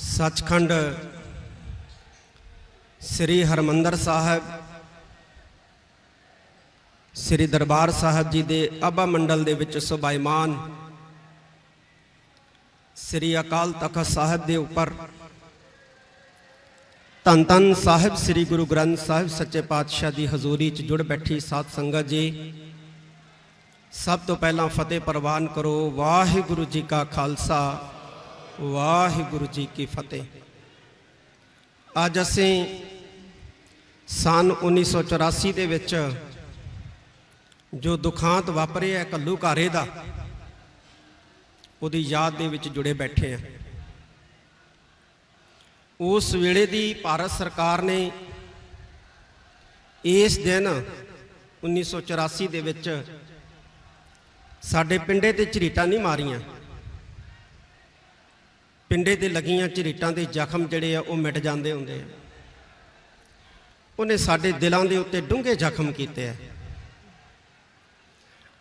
ਸੱਚਖੰਡ ਸ੍ਰੀ ਹਰਮੰਦਰ ਸਾਹਿਬ, ਸ੍ਰੀ ਦਰਬਾਰ ਸਾਹਿਬ ਜੀ ਦੇ ਅਬਾ ਮੰਡਲ ਦੇ ਵਿੱਚ ਸੁਭਾਈਮਾਨ ਸ੍ਰੀ ਅਕਾਲ ਤਖਤ ਸਾਹਿਬ ਦੇ ਉੱਪਰ ਧੰਨ ਧੰਨ ਸਾਹਿਬ ਸ੍ਰੀ ਗੁਰੂ ਗ੍ਰੰਥ ਸਾਹਿਬ ਸੱਚੇ ਪਾਤਸ਼ਾਹ ਦੀ ਹਜ਼ੂਰੀ 'ਚ ਜੁੜ ਬੈਠੀ ਸਾਧ ਸੰਗਤ ਜੀ। ਸਭ ਤੋਂ ਪਹਿਲਾਂ ਫਤਿਹ ਪ੍ਰਵਾਨ ਕਰੋ, ਵਾਹਿਗੁਰੂ ਜੀ ਕਾ ਖਾਲਸਾ। ਵਾਹਿਗੁਰੂ ਜੀ ਕੀ ਫਤਿਹ। ਅੱਜ ਅਸੀਂ ਸਨ 1984 ਦੇ ਵਿੱਚ ਜੋ ਦੁਖਾਂਤ ਵਾਪਰਿਆ ਕੱਲੂ ਘਾਰੇ ਦਾ, ਉਹਦੀ ਯਾਦ ਦੇ ਵਿੱਚ ਜੁੜੇ ਬੈਠੇ ਆ। ਉਸ ਵੇਲੇ ਦੀ ਭਾਰਤ ਸਰਕਾਰ ਨੇ ਇਸ ਦਿਨ 1984 ਦੇ ਵਿੱਚ ਸਾਡੇ ਪਿੰਡੇ ਤੇ ਝਰੀਟਾਂ ਨਹੀਂ ਮਾਰੀਆਂ। ਪਿੰਡੇ ਤੇ ਲੱਗੀਆਂ ਝਰੀਟਾਂ ਦੇ ਜ਼ਖਮ ਜਿਹੜੇ ਆ, ਉਹ ਮਿਟ ਜਾਂਦੇ ਹੁੰਦੇ ਆ। ਉਹਨੇ ਸਾਡੇ ਦਿਲਾਂ ਦੇ ਉੱਤੇ ਡੂੰਘੇ ਜ਼ਖਮ ਕੀਤੇ ਆ।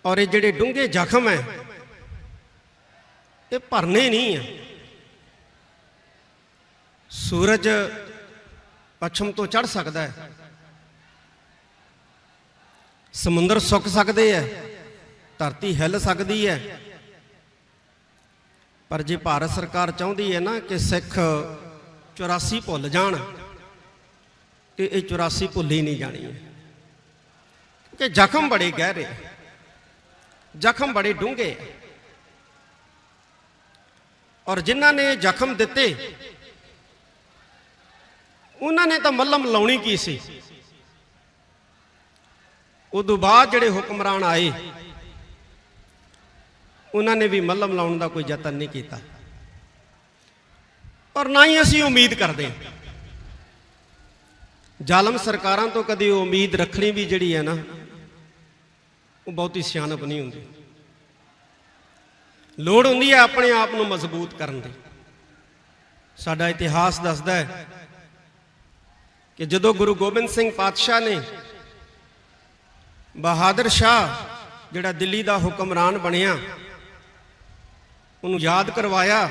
ਔਰ ਇਹ ਜਿਹੜੇ ਡੂੰਘੇ ਜ਼ਖਮ ਹੈ ਇਹ ਭਰਨੇ ਨਹੀਂ ਆ। ਸੂਰਜ ਪੱਛਮ ਤੋਂ ਚੜ ਸਕਦਾ ਹੈ। ਸਮੁੰਦਰ ਸੁੱਕ ਸਕਦੇ ਹੈ। ਧਰਤੀ ਹਿੱਲ ਸਕਦੀ ਹੈ। ਪਰ ਜੇ ਭਾਰਤ ਸਰਕਾਰ ਚਾਹੁੰਦੀ ਹੈ ਨਾ ਕਿ ਸਿੱਖ 84 ਭੁੱਲ ਜਾਣ, ਤੇ ਇਹ 84 ਭੁੱਲੀ ਨਹੀਂ ਜਾਣੀ ਕਿ ਜ਼ਖਮ ਬੜੇ ਗਹਿਰੇ, ਜ਼ਖਮ ਬੜੇ ਡੂੰਘੇ। ਔਰ ਜਿਨ੍ਹਾਂ ਨੇ ਜ਼ਖਮ ਦਿੱਤੇ, ਉਹਨਾਂ ਨੇ ਤਾਂ ਮੱਲਮ ਲਾਉਣੀ ਕੀ ਸੀ? ਉਦੋਂ ਬਾਅਦ ਜਿਹੜੇ ਹੁਕਮਰਾਨ ਆਏ ਉਹਨਾਂ ਨੇ ਵੀ ਮੱਲਮ ਲਾਉਣ ਦਾ ਕੋਈ ਯਤਨ ਨਹੀਂ ਕੀਤਾ। ਔਰ ਨਾ ਹੀ ਅਸੀਂ ਉਮੀਦ ਕਰਦੇ ਜ਼ਾਲਮ ਸਰਕਾਰਾਂ ਤੋਂ ਕਦੀ ਉਮੀਦ ਰੱਖਣੀ ਵੀ ਜਿਹੜੀ ਹੈ ਨਾ, ਉਹ ਬਹੁਤੀ ਸਿਆਣਪ ਨਹੀਂ ਹੁੰਦੀ। ਲੋੜ ਹੁੰਦੀ ਹੈ ਆਪਣੇ ਆਪ ਨੂੰ ਮਜ਼ਬੂਤ ਕਰਨ ਦੀ। ਸਾਡਾ ਇਤਿਹਾਸ ਦੱਸਦਾ ਹੈ ਕਿ ਜਦੋਂ ਗੁਰੂ ਗੋਬਿੰਦ ਸਿੰਘ ਪਾਤਸ਼ਾਹ ਨੇ ਬਹਾਦਰ ਸ਼ਾਹ, ਜਿਹੜਾ ਦਿੱਲੀ ਦਾ ਹੁਕਮਰਾਨ ਬਣਿਆ ਉਹਨੂੰ ਯਾਦ ਕਰਵਾਇਆ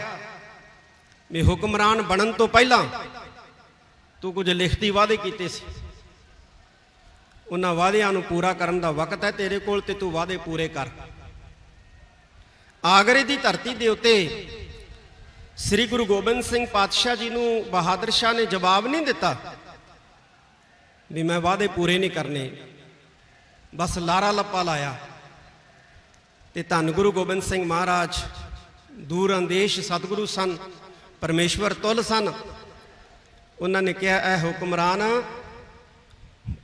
ਵੀ ਹੁਕਮਰਾਨ ਬਣਨ ਤੋਂ ਪਹਿਲਾਂ ਤੂੰ ਕੁਝ ਲਿਖਤੀ ਵਾਅਦੇ ਕੀਤੇ ਸੀ। ਉਹਨਾਂ ਵਾਅਦਿਆਂ ਨੂੰ ਪੂਰਾ ਕਰਨ ਦਾ ਵਕਤ ਹੈ ਤੇਰੇ ਕੋਲ ਤੇ ਤੂੰ ਵਾਅਦੇ ਪੂਰੇ ਕਰ। ਆਗਰੇ ਦੀ ਧਰਤੀ ਦੇ ਉੱਤੇ ਸ੍ਰੀ ਗੁਰੂ ਗੋਬਿੰਦ ਸਿੰਘ ਪਾਤਸ਼ਾਹ ਜੀ ਨੂੰ ਬਹਾਦਰ ਸ਼ਾਹ ਨੇ ਜਵਾਬ ਨਹੀਂ ਦਿੱਤਾ ਵੀ ਮੈਂ ਵਾਅਦੇ ਪੂਰੇ ਨਹੀਂ ਕਰਨੇ। ਬਸ ਲਾਰਾ ਲੱਪਾ ਲਾਇਆ ਤੇ ਧੰਨ ਗੁਰੂ ਗੋਬਿੰਦ ਸਿੰਘ ਮਹਾਰਾਜ ਦੂਰ ਅੰਦੇਸ਼ ਸਤਿਗੁਰੂ ਸਨ, ਪਰਮੇਸ਼ਵਰ ਤੁਲ ਸਨ। ਉਹਨਾਂ ਨੇ ਕਿਹਾ, ਐ ਹੁਕਮਰਾਨ,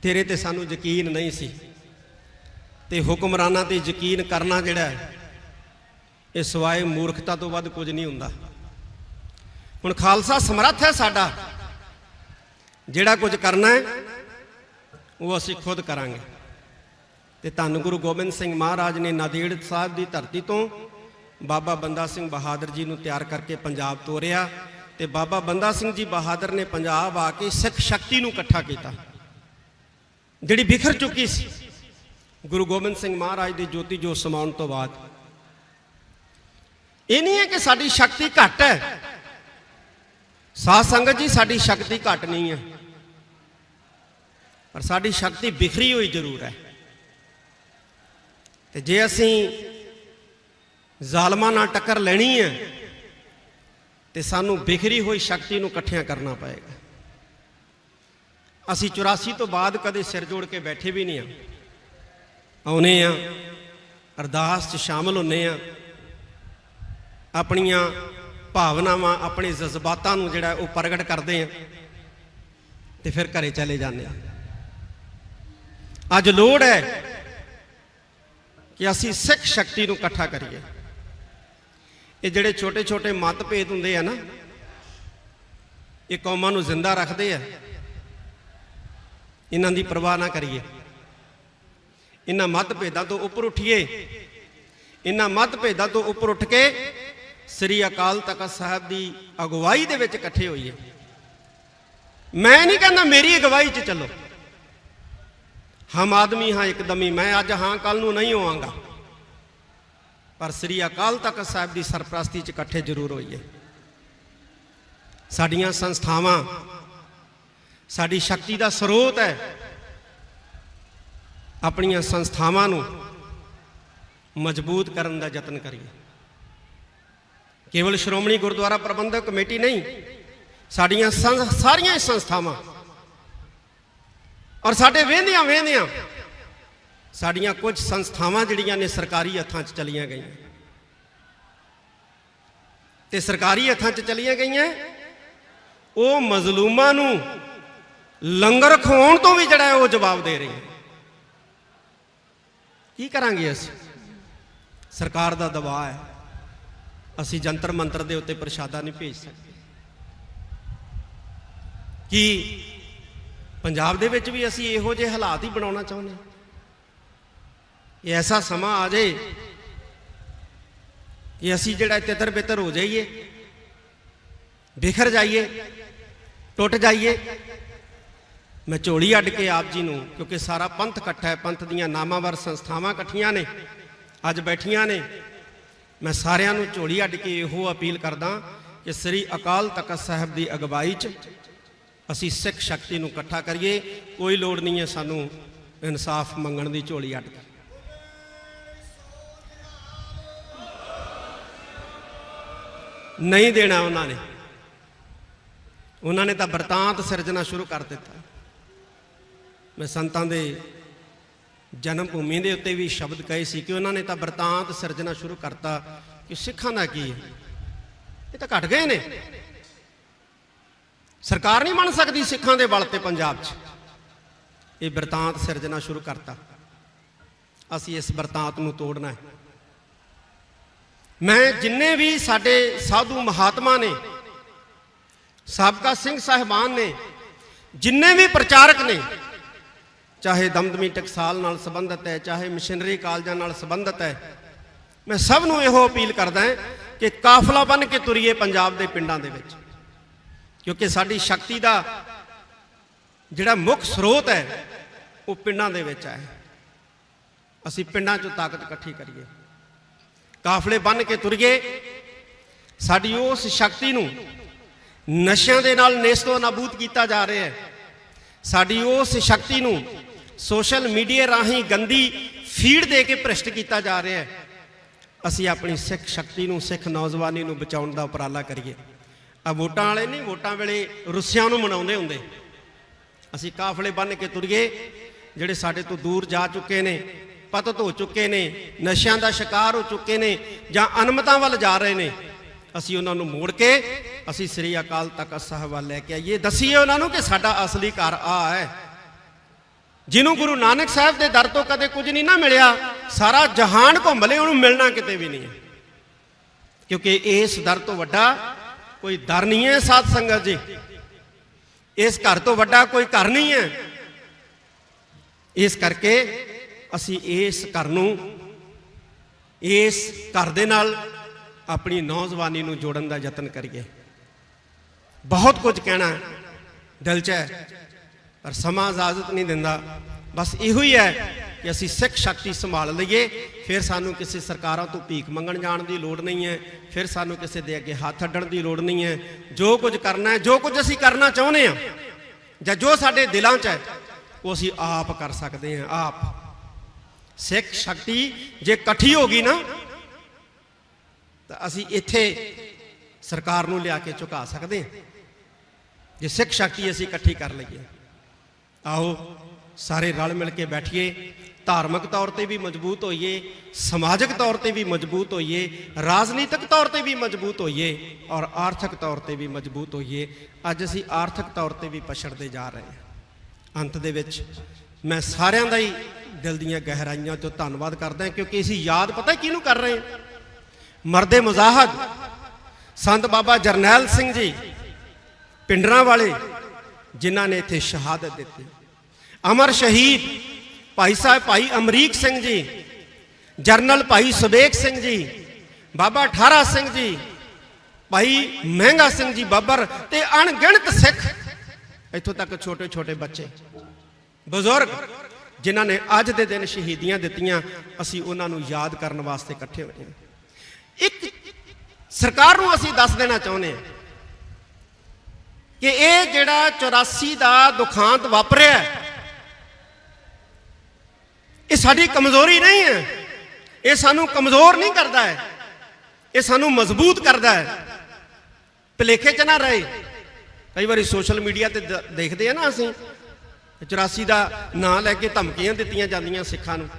ਤੇਰੇ ਤੇ ਸਾਨੂੰ ਯਕੀਨ ਨਹੀਂ ਸੀ। ਤੇ ਹੁਕਮਰਾਨਾਂ ਤੇ ਯਕੀਨ ਕਰਨਾ ਜਿਹੜਾ ਇਹ ਸਵਾਏ ਮੂਰਖਤਾ ਤੋਂ ਵੱਧ ਕੁਝ ਨਹੀਂ ਹੁੰਦਾ। ਹੁਣ ਖਾਲਸਾ ਸਮਰੱਥ ਹੈ ਸਾਡਾ। ਜਿਹੜਾ ਕੁਝ ਕਰਨਾ ਹੈ, ਉਹ ਅਸੀਂ ਖੁਦ ਕਰਾਂਗੇ। ਤੇ ਧੰਨ ਗੁਰੂ ਗੋਬਿੰਦ ਸਿੰਘ ਮਹਾਰਾਜ ਨੇ ਨਾਦੇੜ ਸਾਹਿਬ ਦੀ ਧਰਤੀ ਤੋਂ ਬਾਬਾ ਬੰਦਾ ਸਿੰਘ ਬਹਾਦਰ ਜੀ ਨੂੰ ਤਿਆਰ ਕਰਕੇ ਪੰਜਾਬ ਤੋਰਿਆ ਤੇ ਬਾਬਾ ਬੰਦਾ ਸਿੰਘ ਜੀ ਬਹਾਦਰ ਨੇ ਪੰਜਾਬ ਆ ਕੇ ਸਿੱਖ ਸ਼ਕਤੀ ਨੂੰ ਇਕੱਠਾ ਕੀਤਾ। ਜਿਹੜੀ ਬਿਖਰ ਚੁੱਕੀ ਸੀ, ਗੁਰੂ ਗੋਬਿੰਦ ਸਿੰਘ ਮਹਾਰਾਜ ਦੀ ਜੋਤੀ ਜੋਤ ਸਮਾਉਣ ਤੋਂ ਬਾਅਦ। ਇਹ ਨਹੀਂ ਹੈ ਕਿ ਸਾਡੀ ਸ਼ਕਤੀ ਘੱਟ ਹੈ। ਸਾਧ ਸੰਗਤ ਜੀ, ਸਾਡੀ ਸ਼ਕਤੀ ਘੱਟ ਨਹੀਂ ਹੈ। ਪਰ ਸਾਡੀ ਸ਼ਕਤੀ ਬਿਖਰੀ ਹੋਈ ਜ਼ਰੂਰ ਹੈ। ਤੇ ਜੇ ਅਸੀਂ ਜ਼ਾਲਮਾਂ ਨਾਲ ਟੱਕਰ ਲੈਣੀ ਹੈ ਤੇ ਸਾਨੂੰ ਬਿਖਰੀ ਹੋਈ ਸ਼ਕਤੀ ਨੂੰ ਇਕੱਠਿਆਂ ਕਰਨਾ ਪਏਗਾ। ਅਸੀਂ 84 ਤੋਂ ਬਾਅਦ ਕਦੇ ਸਿਰ ਜੋੜ ਕੇ ਬੈਠੇ ਵੀ ਨਹੀਂ ਆ। ਆਉਨੇ ਆ, ਅਰਦਾਸ 'ਚ ਸ਼ਾਮਲ ਹੁੰਨੇ ਆ। ਆਪਣੀਆਂ ਭਾਵਨਾਵਾਂ, ਆਪਣੇ ਜਜ਼ਬਾਤਾਂ ਨੂੰ ਜਿਹੜਾ ਉਹ ਪ੍ਰਗਟ ਕਰਦੇ ਆ ਤੇ ਫਿਰ ਘਰੇ ਚਲੇ ਜਾਂਦੇ ਆ। ਅੱਜ ਲੋੜ ਹੈ ਕਿ ਅਸੀਂ ਸਿੱਖ ਸ਼ਕਤੀ ਨੂੰ ਇਕੱਠਾ ਕਰੀਏ। ਇਹ ਜਿਹੜੇ ਛੋਟੇ ਛੋਟੇ ਮਤਭੇਦ ਹੁੰਦੇ ਆ ਨਾ, ਇਹ ਕੌਮਾਂ ਨੂੰ ਜ਼ਿੰਦਾ ਰੱਖਦੇ ਆ। ਇਹਨਾਂ ਦੀ ਪਰਵਾਹ ਨਾ ਕਰੀਏ। ਇਹਨਾਂ ਮਤਭੇਦਾਂ ਤੋਂ ਉੱਪਰ ਉੱਠੀਏ। ਇਹਨਾਂ ਮਤਭੇਦਾਂ ਤੋਂ ਉੱਪਰ ਉੱਠ ਕੇ ਸ੍ਰੀ ਅਕਾਲ ਤਖਤ ਸਾਹਿਬ ਦੀ ਅਗਵਾਈ ਦੇ ਵਿੱਚ ਇਕੱਠੇ ਹੋਈਏ। ਮੈਂ ਨਹੀਂ ਕਹਿੰਦਾ ਮੇਰੀ ਅਗਵਾਈ 'ਚ ਚੱਲੋ। ਹਮ ਆਦਮੀ ਹਾਂ, ਇੱਕਦਮੀ ਮੈਂ ਅੱਜ ਹਾਂ ਕੱਲ ਨੂੰ ਨਹੀਂ ਹੋਵਾਂਗਾ। ਪਰ ਸ੍ਰੀ ਅਕਾਲ ਤਖਤ ਸਾਹਿਬ ਦੀ ਸਰਪ੍ਰਸਤੀ 'ਚ ਇਕੱਠੇ ਜ਼ਰੂਰ ਹੋਈਏ। ਸਾਡੀਆਂ ਸੰਸਥਾਵਾਂ, ਸਾਡੀ ਸ਼ਕਤੀ ਦਾ ਸਰੋਤ ਹੈ। ਆਪਣੀਆਂ ਸੰਸਥਾਵਾਂ ਨੂੰ ਮਜ਼ਬੂਤ ਕਰਨ ਦਾ ਯਤਨ ਕਰੀਏ। ਕੇਵਲ ਸ਼੍ਰੋਮਣੀ ਗੁਰਦੁਆਰਾ ਪ੍ਰਬੰਧਕ ਕਮੇਟੀ ਨਹੀਂ, ਸਾਡੀਆਂ ਸੰਸ- ਸਾਰੀਆਂ ਹੀ ਸੰਸਥਾਵਾਂ। ਔਰ ਸਾਡੇ ਵੇਂਦਿਆਂ ਵੇਂਦਿਆਂ ਸਾਡੀਆਂ ਕੁਝ ਸੰਸਥਾਵਾਂ ਜਿਹੜੀਆਂ ਨੇ ਸਰਕਾਰੀ ਹੱਥਾਂ 'ਚ ਚਲੀਆਂ ਗਈਆਂ। ਤੇ ਸਰਕਾਰੀ ਹੱਥਾਂ 'ਚ ਚਲੀਆਂ ਗਈਆਂ, ਉਹ ਮਜ਼ਲੂਮਾਂ ਨੂੰ ਲੰਗਰ ਖਵਾਉਣ ਤੋਂ ਵੀ ਜਿਹੜਾ ਹੈ ਉਹ ਜਵਾਬ ਦੇ ਰਹੀ ਹੈ ਕੀ ਕਰਾਂਗੇ ਅਸੀਂ? ਸਰਕਾਰ ਦਾ ਦਬਾਅ ਹੈ। ਅਸੀਂ ਜੰਤਰ ਮੰਤਰ ਦੇ ਉੱਤੇ ਪ੍ਰਸ਼ਾਦਾ ਨਹੀਂ ਭੇਜ ਸਕਦੇ। ਕੀ ਪੰਜਾਬ ਦੇ ਵਿੱਚ ਵੀ ਅਸੀਂ ਇਹੋ ਜਿਹੇ ਹਾਲਾਤ ਹੀ ਬਣਾਉਣਾ ਚਾਹੁੰਦੇ ਹਾਂ? ਇਹ ਐਸਾ ਸਮਾਂ ਆ ਜਾਏ ਕਿ ਅਸੀਂ ਜਿਹੜਾ ਤਿੱਤਰ ਬਿੱਤਰ ਹੋ ਜਾਈਏ, ਬਿਖਰ ਜਾਈਏ, ਟੁੱਟ ਜਾਈਏ। ਮੈਂ ਝੋਲੀ ਅੱਡ ਕੇ ਆਪ ਜੀ ਨੂੰ, ਕਿਉਂਕਿ ਸਾਰਾ ਪੰਥ ਇਕੱਠਾ ਹੈ, ਪੰਥ ਦੀਆਂ ਨਾਮਾਵਰ ਸੰਸਥਾਵਾਂ ਇਕੱਠੀਆਂ ਨੇ, ਅੱਜ ਬੈਠੀਆਂ ਨੇ। ਮੈਂ ਸਾਰਿਆਂ ਨੂੰ ਝੋਲੀ ਅੱਡ ਕੇ ਇਹੋ ਅਪੀਲ ਕਰਦਾ ਕਿ ਸ੍ਰੀ ਅਕਾਲ ਤਖਤ ਸਾਹਿਬ ਦੀ ਅਗਵਾਈ 'ਚ ਅਸੀਂ ਸਿੱਖ ਸ਼ਕਤੀ ਨੂੰ ਇਕੱਠਾ ਕਰੀਏ। ਕੋਈ ਲੋੜ ਨਹੀਂ ਹੈ ਸਾਨੂੰ ਇਨਸਾਫ ਮੰਗਣ ਦੀ ਝੋਲੀ ਅੱਡ ਕੇ। ਨਹੀਂ ਦੇਣਾ ਉਹਨਾਂ ਨੇ। ਉਹਨਾਂ ਨੇ ਤਾਂ ਵਰਤਾਂਤ ਸਿਰਜਣਾ ਸ਼ੁਰੂ ਕਰ ਦਿੱਤਾ। ਮੈਂ ਸੰਤਾਂ ਦੇ ਜਨਮ ਭੂਮੀ ਦੇ ਉੱਤੇ ਵੀ ਸ਼ਬਦ ਕਹੇ ਸੀ ਕਿ ਉਹਨਾਂ ਨੇ ਤਾਂ ਵਰਤਾਂਤ ਸਿਰਜਣਾ ਸ਼ੁਰੂ ਕਰਤਾ ਕਿ ਸਿੱਖਾਂ ਦਾ ਕੀ ਹੈ? ਇਹ ਤਾਂ ਘਟ ਗਏ ਨੇ। ਸਰਕਾਰ ਨਹੀਂ ਮੰਨ ਸਕਦੀ ਸਿੱਖਾਂ ਦੇ ਬਲ ਤੇ ਪੰਜਾਬ 'ਚ। ਇਹ ਵਰਤਾਂਤ ਸਿਰਜਣਾ ਸ਼ੁਰੂ ਕਰਤਾ। ਅਸੀਂ ਇਸ ਵਰਤਾਂਤ ਨੂੰ ਤੋੜਨਾ ਹੈ। ਮੈਂ ਜਿੰਨੇ ਵੀ ਸਾਡੇ ਸਾਧੂ ਮਹਾਤਮਾ ਨੇ, ਸਾਬਕਾ ਸਿੰਘ ਸਾਹਿਬਾਨ ਨੇ, ਜਿੰਨੇ ਵੀ ਪ੍ਰਚਾਰਕ ਨੇ, ਚਾਹੇ ਦਮਦਮੀ ਟਕਸਾਲ ਨਾਲ ਸੰਬੰਧਿਤ ਹੈ, ਚਾਹੇ ਮਿਸ਼ਨਰੀ ਕਾਲਜਾਂ ਨਾਲ ਸੰਬੰਧਿਤ ਹੈ, ਮੈਂ ਸਭ ਨੂੰ ਇਹੋ ਅਪੀਲ ਕਰਦਾ ਹਾਂ ਕਿ ਕਾਫਲਾ ਬਣ ਕੇ ਤੁਰੀਏ ਪੰਜਾਬ ਦੇ ਪਿੰਡਾਂ ਦੇ ਵਿੱਚ। ਕਿਉਂਕਿ ਸਾਡੀ ਸ਼ਕਤੀ ਦਾ ਜਿਹੜਾ ਮੁੱਖ ਸਰੋਤ ਹੈ, ਉਹ ਪਿੰਡਾਂ ਦੇ ਵਿੱਚ ਹੈ। ਅਸੀਂ ਪਿੰਡਾਂ 'ਚੋਂ ਤਾਕਤ ਇਕੱਠੀ ਕਰੀਏ। ਕਾਫਲੇ ਬਣ ਕੇ ਤੁਰੀਏ। ਸਾਡੀ ਉਸ ਸ਼ਕਤੀ ਨੂੰ ਨਸ਼ਿਆਂ ਦੇ ਨਾਲ ਨੇਸਤੋ ਨਾਬੂਦ ਕੀਤਾ ਜਾ ਰਿਹਾ ਹੈ। ਸਾਡੀ ਉਸ ਸ਼ਕਤੀ ਨੂੰ ਸੋਸ਼ਲ ਮੀਡੀਆ ਰਾਹੀਂ ਗੰਦੀ ਫੀਡ ਦੇ ਕੇ ਭ੍ਰਿਸ਼ਟ ਕੀਤਾ ਜਾ ਰਿਹਾ ਹੈ। ਅਸੀਂ ਆਪਣੀ ਸਿੱਖ ਸ਼ਕਤੀ ਨੂੰ, ਸਿੱਖ ਨੌਜਵਾਨੀ ਨੂੰ ਬਚਾਉਣ ਦਾ ਉਪਰਾਲਾ ਕਰੀਏ। ਆ ਵੋਟਾਂ ਵਾਲੇ ਨਹੀਂ, ਵੋਟਾਂ ਵੇਲੇ ਰੁੱਸਿਆਂ ਨੂੰ ਮਨਾਉਂਦੇ ਹੁੰਦੇ। ਅਸੀਂ ਕਾਫਲੇ ਬੰਨ ਕੇ ਤੁਰੀਏ, ਜਿਹੜੇ ਸਾਡੇ ਤੋਂ ਦੂਰ ਜਾ ਚੁੱਕੇ ਨੇ। ਪਤਤ ਹੋ ਚੁੱਕੇ ਨੇ, ਨਸ਼ਿਆਂ ਦਾ ਸ਼ਿਕਾਰ ਹੋ ਚੁੱਕੇ ਨੇ ਜਾਂ ਅਨਮਤਾਂ ਵੱਲ ਜਾ ਰਹੇ ਨੇ, ਅਸੀਂ ਉਹਨਾਂ ਨੂੰ ਮੋੜ ਕੇ ਅਸੀਂ ਸ੍ਰੀ ਅਕਾਲ ਤਖਤ ਸਾਹਿਬ ਵੱਲ ਲੈ ਕੇ ਆਈਏ। ਦਸੀਏ ਉਹਨਾਂ ਨੂੰ ਕਿ ਸਾਡਾ ਅਸਲੀ ਘਰ ਆ ਹੈ। ਜਿਹਨੂੰ ਗੁਰੂ ਨਾਨਕ ਸਾਹਿਬ ਦੇ ਦਰ ਤੋਂ ਕਦੇ ਕੁਝ ਨਹੀਂ ਨਾ ਮਿਲਿਆ, ਸਾਰਾ ਜਹਾਨ ਘੁੰਮ ਲੇ ਉਹਨੂੰ ਮਿਲਣਾ ਕਿਤੇ ਵੀ ਨਹੀਂ ਹੈ। ਕਿਉਂਕਿ ਇਸ ਦਰ ਤੋਂ ਵੱਡਾ ਕੋਈ ਦਰ ਨਹੀਂ ਹੈ ਸਾਧ ਸੰਗਤ ਜੀ। ਇਸ ਘਰ ਤੋਂ ਵੱਡਾ ਕੋਈ ਘਰ ਨਹੀਂ ਹੈ। ਇਸ ਕਰਕੇ ਅਸੀਂ ਇਸ ਘਰ ਨੂੰ, ਇਸ ਘਰ ਦੇ ਨਾਲ ਆਪਣੀ ਨੌਜਵਾਨੀ ਨੂੰ ਜੋੜਨ ਦਾ ਯਤਨ ਕਰੀਏ। ਬਹੁਤ ਕੁਝ ਕਹਿਣਾ ਦਿਲ 'ਚ ਹੈ, ਪਰ ਸਮਾਂ ਇਜਾਜ਼ਤ ਨਹੀਂ ਦਿੰਦਾ। ਬਸ ਇਹੋ ਹੀ ਹੈ ਕਿ ਅਸੀਂ ਸਿੱਖ ਸ਼ਕਤੀ ਸੰਭਾਲ ਲਈਏ, ਫਿਰ ਸਾਨੂੰ ਕਿਸੇ ਸਰਕਾਰਾਂ ਤੋਂ ਭੀਖ ਮੰਗਣ ਜਾਣ ਦੀ ਲੋੜ ਨਹੀਂ ਹੈ, ਫਿਰ ਸਾਨੂੰ ਕਿਸੇ ਦੇ ਅੱਗੇ ਹੱਥ ਅੱਡਣ ਦੀ ਲੋੜ ਨਹੀਂ ਹੈ। ਜੋ ਕੁਝ ਕਰਨਾ ਹੈ, ਜੋ ਕੁਝ ਅਸੀਂ ਕਰਨਾ ਚਾਹੁੰਦੇ ਹਾਂ, ਜਾਂ ਜੋ ਸਾਡੇ ਦਿਲਾਂ 'ਚ ਹੈ, ਉਹ ਅਸੀਂ ਆਪ ਕਰ ਸਕਦੇ ਹਾਂ, ਆਪ ਸਿੱਖ ਸ਼ਕਤੀ ਜੇ ਇਕੱਠੀ ਹੋ ਗਈ ਨਾ, ਤਾਂ ਅਸੀਂ ਇੱਥੇ ਸਰਕਾਰ ਨੂੰ ਲਿਆ ਕੇ ਝੁਕਾ ਸਕਦੇ ਹਾਂ। ਜੇ ਸਿੱਖ ਸ਼ਕਤੀ ਅਸੀਂ ਇਕੱਠੀ ਕਰ ਲਈਏ, ਆਓ ਸਾਰੇ ਰਲ ਮਿਲ ਕੇ ਬੈਠੀਏ, ਧਾਰਮਿਕ ਤੌਰ ਤੇ ਵੀ ਮਜ਼ਬੂਤ ਹੋਈਏ, ਸਮਾਜਿਕ ਤੌਰ ਤੇ ਵੀ ਮਜ਼ਬੂਤ ਹੋਈਏ, ਰਾਜਨੀਤਿਕ ਤੌਰ ਤੇ ਵੀ ਮਜ਼ਬੂਤ ਹੋਈਏ ਔਰ ਆਰਥਿਕ ਤੌਰ ਤੇ ਵੀ ਮਜ਼ਬੂਤ ਹੋਈਏ। ਅੱਜ ਅਸੀਂ ਆਰਥਿਕ ਤੌਰ ਤੇ ਵੀ ਪਛੜਦੇ ਜਾ ਰਹੇ ਹਾਂ। ਅੰਤ ਦੇ ਵਿੱਚ ਮੈਂ ਸਾਰਿਆਂ ਦਾ ਹੀ ਦਿਲ ਦੀਆਂ ਗਹਿਰਾਈਆਂ ਤੋਂ ਧੰਨਵਾਦ ਕਰਦਾ ਕਿਉਂਕਿ ਅਸੀਂ ਯਾਦ ਪਤਾ ਕਿਹਨੂੰ ਕਰ ਰਹੇ ਹਾਂ? ਮਰਦੇ ਮੁਜ਼ਾਹਦ, ਸੰਤ ਬਾਬਾ ਜਰਨੈਲ ਸਿੰਘ ਜੀ, ਪਿੰਡਰਾਂ ਵਾਲੇ, ਜਿਨ੍ਹਾਂ ਨੇ ਇੱਥੇ ਸ਼ਹਾਦਤ ਦਿੱਤੀ। ਅਮਰ ਸ਼ਹੀਦ ਭਾਈ ਸਾਹਿਬ ਭਾਈ ਅਮਰੀਕ ਸਿੰਘ ਜੀ, ਜਰਨਲ ਭਾਈ ਸੁਬੇਕ ਸਿੰਘ ਜੀ, ਬਾਬਾ ਠਾਰਾ ਸਿੰਘ ਜੀ, ਭਾਈ ਮਹਿੰਗਾ ਸਿੰਘ ਜੀ ਬੱਬਰ ਤੇ ਅਣਗਿਣਤ ਸਿੱਖ। ਇੱਥੋਂ ਤੱਕ ਛੋਟੇ ਛੋਟੇ ਬੱਚੇ। ਬਜ਼ੁਰਗ, ਜਿਨ੍ਹਾਂ ਨੇ ਅੱਜ ਦੇ ਦਿਨ ਸ਼ਹੀਦੀਆਂ ਦਿੱਤੀਆਂ, ਅਸੀਂ ਉਹਨਾਂ ਨੂੰ ਯਾਦ ਕਰਨ ਵਾਸਤੇ ਇਕੱਠੇ ਹੋਏ ਹਾਂ। ਇੱਕ ਸਰਕਾਰ ਨੂੰ ਅਸੀਂ ਦੱਸ ਦੇਣਾ ਚਾਹੁੰਦੇ ਹਾਂ ਕਿ ਇਹ ਜਿਹੜਾ 84 ਦਾ ਦੁਖਾਂਤ ਵਾਪਰਿਆ ਇਹ ਸਾਡੀ ਕਮਜ਼ੋਰੀ ਨਹੀਂ ਹੈ। ਇਹ ਸਾਨੂੰ ਕਮਜ਼ੋਰ ਨਹੀਂ ਕਰਦਾ ਹੈ। ਇਹ ਸਾਨੂੰ ਮਜ਼ਬੂਤ ਕਰਦਾ ਹੈ। ਭਲੇਖੇ ਚ ਨਾ ਰਹੇ। ਕਈ ਵਾਰੀ ਸੋਸ਼ਲ ਮੀਡੀਆ ਤੇ ਦੇਖਦੇ ਆ ਨਾ ਅਸੀਂ। 84 ਦਾ ਨਾਂ ਲੈ ਕੇ ਧਮਕੀਆਂ ਦਿੱਤੀਆਂ ਜਾਂਦੀਆਂ ਸਿੱਖਾਂ ਨੂੰ।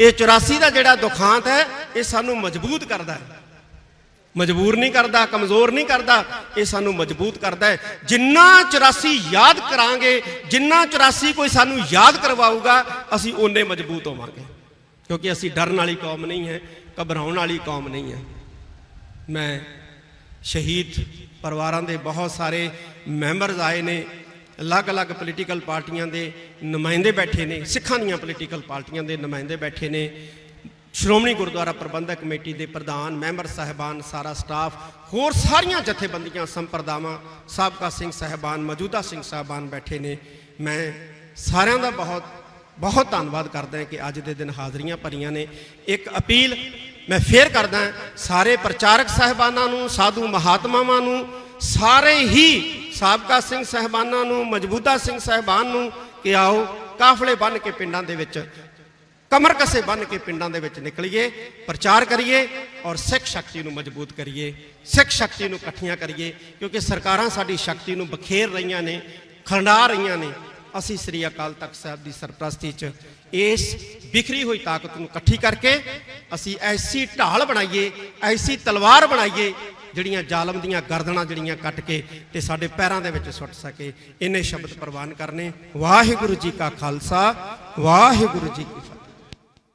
ਇਹ 84 ਦਾ ਜਿਹੜਾ ਦੁਖਾਂਤ ਹੈ, ਇਹ ਸਾਨੂੰ ਮਜ਼ਬੂਤ ਕਰਦਾ ਹੈ। ਮਜਬੂਰ ਨਹੀਂ ਕਰਦਾ, ਕਮਜ਼ੋਰ ਨਹੀਂ ਕਰਦਾ, ਇਹ ਸਾਨੂੰ ਮਜ਼ਬੂਤ ਕਰਦਾ ਹੈ। ਜਿੰਨਾ 84 ਯਾਦ ਕਰਾਂਗੇ, ਜਿੰਨਾ 84 ਕੋਈ ਸਾਨੂੰ ਯਾਦ ਕਰਵਾਊਗਾ, ਅਸੀਂ ਓਨੇ ਮਜ਼ਬੂਤ ਹੋਵਾਂਗੇ। ਕਿਉਂਕਿ ਅਸੀਂ ਡਰਨ ਵਾਲੀ ਕੌਮ ਨਹੀਂ ਹੈ, ਘਬਰਾਉਣ ਵਾਲੀ ਕੌਮ ਨਹੀਂ ਹੈ। ਮੈਂ ਸ਼ਹੀਦ ਪਰਿਵਾਰਾਂ ਦੇ ਬਹੁਤ ਸਾਰੇ ਮੈਂਬਰਸ ਆਏ ਨੇ ਅਲੱਗ-ਅਲੱਗ ਪੋਲੀਟੀਕਲ ਪਾਰਟੀਆਂ ਦੇ ਨੁਮਾਇੰਦੇ ਬੈਠੇ ਨੇ, ਸਿੱਖਾਂ ਦੀਆਂ ਪੋਲੀਟੀਕਲ ਪਾਰਟੀਆਂ ਦੇ ਨੁਮਾਇੰਦੇ ਬੈਠੇ ਨੇ। ਸ਼੍ਰੋਮਣੀ ਗੁਰਦੁਆਰਾ ਪ੍ਰਬੰਧਕ ਕਮੇਟੀ ਦੇ ਪ੍ਰਧਾਨ, ਮੈਂਬਰ ਸਾਹਿਬਾਨ, ਸਾਰਾ ਸਟਾਫ, ਹੋਰ ਸਾਰੀਆਂ ਜਥੇਬੰਦੀਆਂ, ਸੰਪਰਦਾਵਾਂ, ਸਾਬਕਾ ਸਿੰਘ ਸਾਹਿਬਾਨ, ਮੌਜੂਦਾ ਸਿੰਘ ਸਾਹਿਬਾਨ ਬੈਠੇ ਨੇ। ਮੈਂ ਸਾਰਿਆਂ ਦਾ ਬਹੁਤ ਬਹੁਤ ਧੰਨਵਾਦ ਕਰਦਾ ਹਾਂ ਕਿ ਅੱਜ ਦੇ ਦਿਨ ਹਾਜ਼ਰੀਆਂ ਭਰੀਆਂ ਨੇ। ਇੱਕ ਅਪੀਲ ਮੈਂ ਫੇਰ ਕਰਦਾ ਸਾਰੇ ਪ੍ਰਚਾਰਕ ਸਾਹਿਬਾਨਾਂ ਨੂੰ, ਸਾਧੂ ਮਹਾਤਮਾਵਾਂ ਨੂੰ, ਸਾਰੇ ਹੀ ਸਾਬਕਾ ਸਿੰਘ ਸਾਹਿਬਾਨਾਂ ਨੂੰ ਮਜਬੂਦਾ ਸਿੰਘ ਸਾਹਿਬਾਨ ਨੂੰ ਕਿ ਆਓ ਕਾਫਲੇ ਬੰਨ ਕੇ ਪਿੰਡਾਂ ਦੇ ਵਿੱਚ, ਕਮਰ ਕਸੇ ਬੰਨ ਕੇ ਪਿੰਡਾਂ ਦੇ ਵਿੱਚ ਨਿਕਲੀਏ, ਪ੍ਰਚਾਰ ਕਰੀਏ ਔਰ ਸਿੱਖ ਸ਼ਕਤੀ ਨੂੰ ਮਜ਼ਬੂਤ ਕਰੀਏ, ਸਿੱਖ ਸ਼ਕਤੀ ਨੂੰ ਇਕੱਠੀਆਂ ਕਰੀਏ, ਕਿਉਂਕਿ ਸਰਕਾਰਾਂ ਸਾਡੀ ਸ਼ਕਤੀ ਨੂੰ ਬਖੇਰ ਰਹੀਆਂ ਨੇ ਖੰਡਾ ਰਹੀਆਂ ਨੇ। ਅਸੀਂ ਸ੍ਰੀ ਅਕਾਲ ਤਖਤ ਸਾਹਿਬ ਦੀ ਸਰਪ੍ਰਸਤੀ 'ਚ ਇਸ ਬਿਖਰੀ ਹੋਈ ਤਾਕਤ ਨੂੰ ਇਕੱਠੀ ਕਰਕੇ ਅਸੀਂ ਐਸੀ ਢਾਲ ਬਣਾਈਏ, ਐਸੀ ਤਲਵਾਰ ਬਣਾਈਏ ਜਿਹੜੀਆਂ ਜ਼ਾਲਮ ਦੀਆਂ ਗਰਦਨਾਂ ਜਿਹੜੀਆਂ ਕੱਟ ਕੇ ਤੇ ਸਾਡੇ ਪੈਰਾਂ ਦੇ ਵਿੱਚ ਸੁੱਟ ਸਕੇ, ਇਹਨੇ ਸ਼ਬਦ ਪ੍ਰਵਾਨ ਕਰਨੇ। ਵਾਹਿਗੁਰੂ ਜੀ ਕਾ ਖਾਲਸਾ, ਵਾਹਿਗੁਰੂ ਜੀ ਕੀ